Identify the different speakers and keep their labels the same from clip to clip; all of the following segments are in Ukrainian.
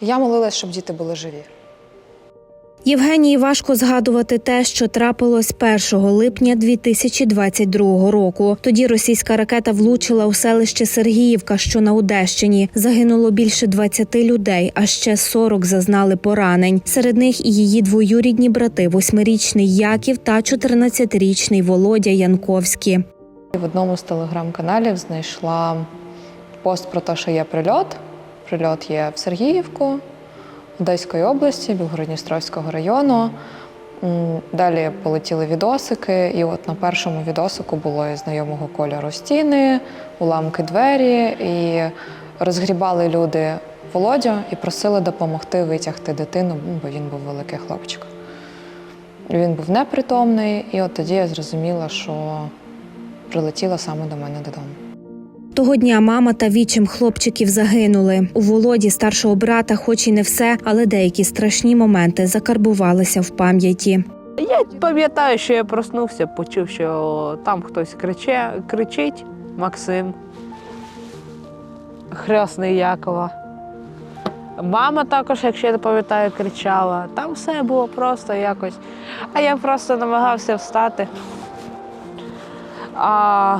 Speaker 1: Я молилась, щоб діти були живі.
Speaker 2: Євгенії важко згадувати те, що трапилось 1 липня 2022 року. Тоді російська ракета влучила у селище Сергіївка, що на Одещині. Загинуло більше 20 людей, а ще 40 зазнали поранень. Серед них і її двоюрідні брати: восьмирічний Яків та 14-річний Володя Янковські.
Speaker 1: В одному з телеграм-каналів знайшла пост про те, що є прильот. Прильот є в Сергіївку, Одеської області, Білгородністровського району. Далі полетіли відосики, і от на першому відосику було знайомого кольору стіни, уламки двері, і розгрібали люди Володю і просили допомогти витягти дитину, ну, бо він був великий хлопчик. Він був непритомний, і от тоді я зрозуміла, що прилетіла саме до мене додому.
Speaker 2: Того дня мама та вічим хлопчиків загинули. У Володі старшого брата, хоч і не все, але деякі страшні моменти закарбувалися в пам'яті.
Speaker 3: Я пам'ятаю, що я проснувся, почув, що там хтось криче, кричить Максим, хресний Якова. Мама також, якщо я пам'ятаю, кричала. Там все було просто якось. А я просто намагався встати. А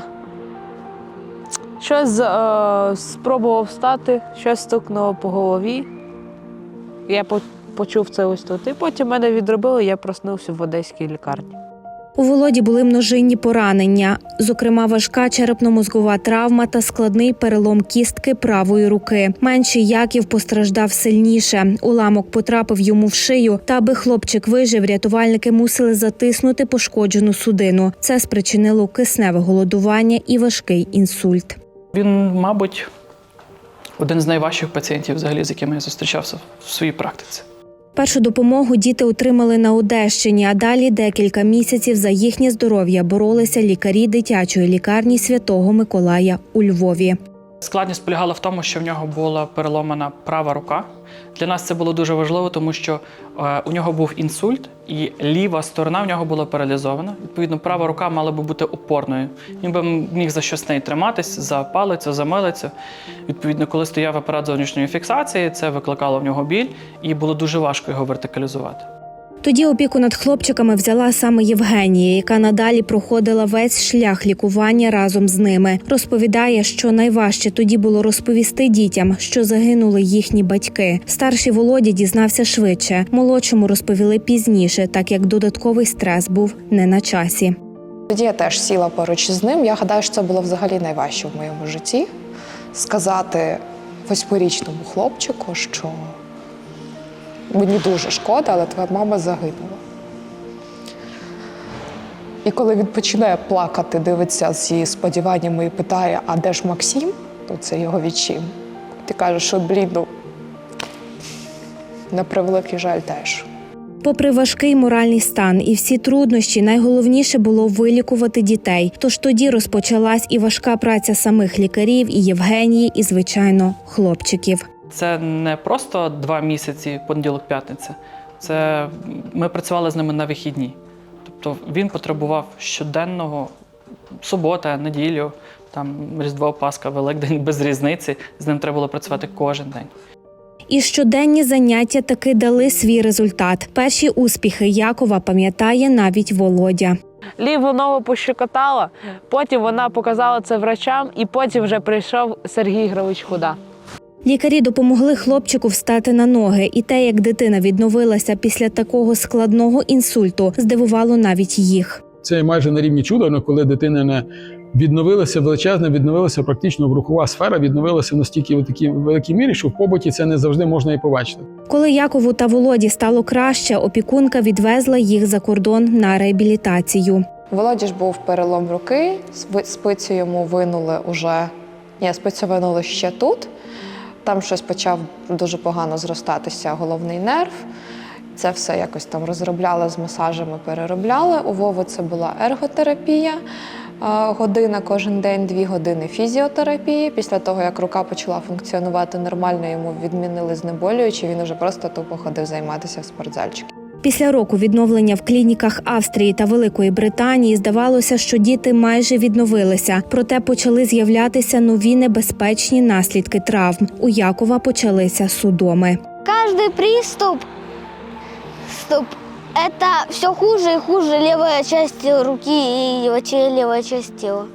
Speaker 3: щось е, спробував встати, щось стукнуло по голові. Я почув це ось тут. І потім мене відробили, я проснувся в одеській лікарні.
Speaker 2: У Володі були множинні поранення, зокрема важка черепно-мозгова травма та складний перелом кістки правої руки. Менший Яків постраждав сильніше. Уламок потрапив йому в шию. Та аби хлопчик вижив, рятувальники мусили затиснути пошкоджену судину. Це спричинило кисневе голодування і важкий інсульт.
Speaker 4: Він, мабуть, один з найважчих пацієнтів, взагалі, з якими я зустрічався в своїй практиці.
Speaker 2: Першу допомогу діти отримали на Одещині, а далі декілька місяців за їхнє здоров'я боролися лікарі дитячої лікарні святого Миколая у Львові.
Speaker 4: Складність полягала в тому, що в нього була переломана права рука. Для нас це було дуже важливо, тому що е, у нього був інсульт, і ліва сторона в нього була паралізована. Відповідно, права рука мала би бути опорною. Він би міг за щось неї триматись, за палицю, за милицю. Відповідно, коли стояв апарат зовнішньої фіксації, це викликало в нього біль, і було дуже важко його вертикалізувати.
Speaker 2: Тоді опіку над хлопчиками взяла саме Євгенія, яка надалі проходила весь шлях лікування разом з ними. Розповідає, що найважче тоді було розповісти дітям, що загинули їхні батьки. Старший Володя дізнався швидше, молодшому розповіли пізніше, так як додатковий стрес був не на часі.
Speaker 1: Тоді я теж сіла поруч із ним. Я гадаю, що це було взагалі найважче в моєму житті сказати восьмирічному хлопчику, що мені дуже шкода, але твоя мама загинула. І коли він починає плакати, дивиться зі сподіваннями і питає, а де ж Максим? Ну, це його відчим. Ти кажеш, що блін, ну, на превеликий жаль теж.
Speaker 2: Попри важкий моральний стан і всі труднощі, найголовніше було вилікувати дітей. Тож тоді розпочалась і важка праця самих лікарів, і Євгенії, і звичайно хлопчиків.
Speaker 4: Це не просто два місяці, понеділок-п'ятниця. Це ми працювали з ними на вихідні. Тобто він потребував щоденного субота, неділю, там Різдво, Пасха, Великдень без різниці. З ним треба було працювати кожен день.
Speaker 2: І щоденні заняття таки дали свій результат. Перші успіхи Якова пам'ятає навіть Володя.
Speaker 3: Ліву ногу пощекотала, потім вона показала це врачам, і потім вже прийшов Сергій Ігорович Худа.
Speaker 2: Лікарі допомогли хлопчику встати на ноги, і те, як дитина відновилася після такого складного інсульту, здивувало навіть їх.
Speaker 5: Це майже на рівні чуда, але коли дитина не відновилася величезна, відновилася практично рухова сфера, відновилася настільки в такій великій мірі, що в побуті це не завжди можна і побачити.
Speaker 2: Коли Якову та Володі стало краще, опікунка відвезла їх за кордон на реабілітацію.
Speaker 1: Володі ж був перелом руки, спицю йому винули уже. Ні, спицю винули ще тут. Там щось почав дуже погано зростатися головний нерв. Це все якось там розробляли з масажами, переробляли. У Вови це була ерготерапія. Година кожен день, дві години фізіотерапії. Після того, як рука почала функціонувати нормально, йому відмінили знеболюючі, він уже просто тупо ходив займатися в спортзальчик.
Speaker 2: Після року відновлення в клініках Австрії та Великої Британії здавалося, що діти майже відновилися, проте почали з'являтися нові небезпечні наслідки травм. У Якова почалися судоми.
Speaker 6: каждый приступ ступ, это все хуже и хуже левая часть руки и вообще левая часть тела.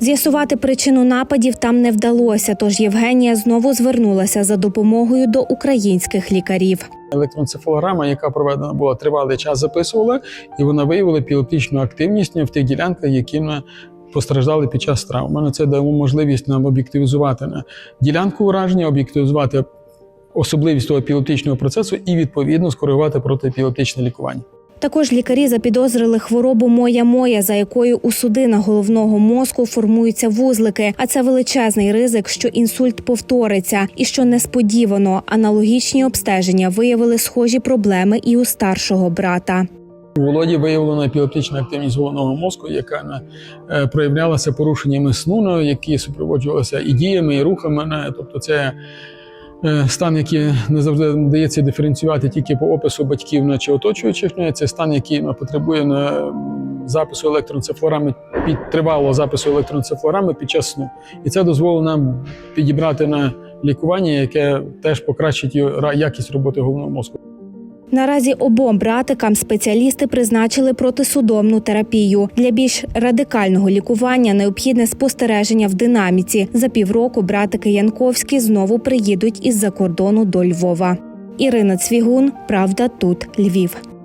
Speaker 2: З'ясувати причину нападів там не вдалося, тож Євгенія знову звернулася за допомогою до українських лікарів.
Speaker 5: Електроенцефалограма, яка проведена була тривалий час, записувала, і вона виявила епілептичну активність в тих ділянках, які ми постраждали під час травми. Це дає можливість нам об'єктивізувати на ділянку ураження, об'єктивізувати особливість того епілептичного процесу і відповідно скоригувати протиепілептичне лікування.
Speaker 2: Також лікарі запідозрили хворобу моя-моя, за якою у судинах головного мозку формуються вузлики. А це величезний ризик, що інсульт повториться, і що несподівано аналогічні обстеження виявили схожі проблеми і у старшого брата.
Speaker 5: У Володі виявлена епілептична активність головного мозку, яка е, проявлялася порушеннями сну, які супроводжувалися і діями, і рухами. Тобто, це стан, який не завжди вдається диференціювати тільки по опису батьків наче оточуючих. Ну, Це стан, який ну, потребує на запису електроенцефалограми, під тривалого запису електроенцефалограми під час сну. І це дозволило нам підібрати на лікування, яке теж покращить ра- якість роботи головного мозку.
Speaker 2: Наразі обом братикам спеціалісти призначили протисудомну терапію. Для більш радикального лікування необхідне спостереження в динаміці. За півроку братики Янковські знову приїдуть із-за кордону до Львова. Ірина Цвігун, Правда, тут Львів.